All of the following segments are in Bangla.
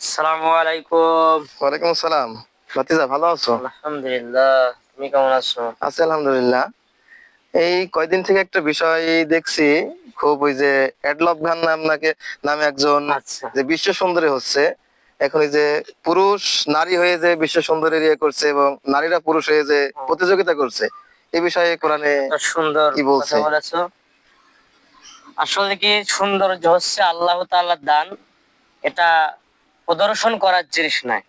আসসালামু আলাইকুম। ওয়ালাইকুম আসসালাম। ভাতিজা ভালো আছো? আলহামদুলিল্লাহ তুমি কেমন আছো? আছি আলহামদুলিল্লাহ। এই কয়দিন থেকে একটা বিষয় দেখছি খুব ওই যে অ্যাডলভ খান নামনাকে নামে একজন আচ্ছা। যে বিশ্ব সুন্দরী হচ্ছে। এখন এই যে পুরুষ নারী হয়ে যে বিশ্ব সুন্দরীর ইয়ে করছে এবং নারীরা পুরুষ হয়ে যে প্রতিযোগিতা করছে এই বিষয়ে কোরআনে সুন্দর কি বলছে? আসলে কি সৌন্দর্য হচ্ছে আল্লাহ তাআলার দান। এটা প্রদর্শন করার জিনিস নয়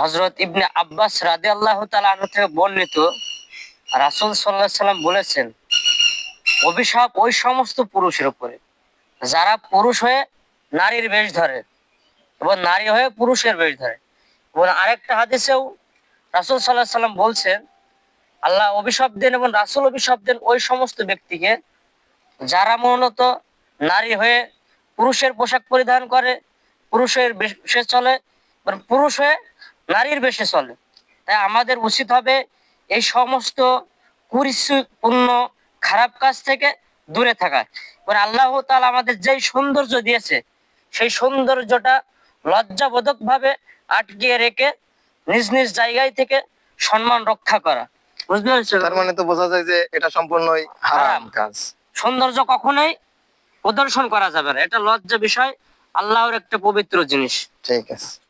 হজরত ইবনে আব্বাস রাদে আল্লাহ থেকে বর্ণিত রাসূল আলাইহি সাল্লাম বলেছেন, অভিশাপ ওই সমস্ত পুরুষের উপরে, যারা পুরুষ হয়ে নারীর বেশ ধরে এবং নারী হয়ে পুরুষের বেশ ধরে। এবং আরেকটা হাদিসেও রাসূল আলাইহি সাল্লাম বলছেন, আল্লাহ অভিশাপ দেন এবং রাসূল অভিশাপ দেন ওই সমস্ত ব্যক্তিকে, যারা মূলত নারী হয়ে পুরুষের পোশাক পরিধান করে পুরুষের বেশে চলে পুরুষ হয়ে নারীর বেশে চলে। তাই আমাদের উচিত হবে এই সমস্ত কুরিপূর্ণ খারাপ কাজ থেকে দূরে থাকা। এবার আল্লাহ তাআলা আমাদের যেই সৌন্দর্য দিয়েছে সেই সৌন্দর্যটা লজ্জাবোধক ভাবে আটকিয়ে রেখে নিজ নিজ জায়গায় থেকে সম্মান রক্ষা করা। বুঝতে পেরেছ তার মানে তো বোঝা যায় যে এটা সম্পূর্ণই হারাম। কাজ। সৌন্দর্য কখনোই প্রদর্শন করা যাবে না। এটা লজ্জা বিষয়। আল্লাহর একটা পবিত্র জিনিস। ঠিক আছে।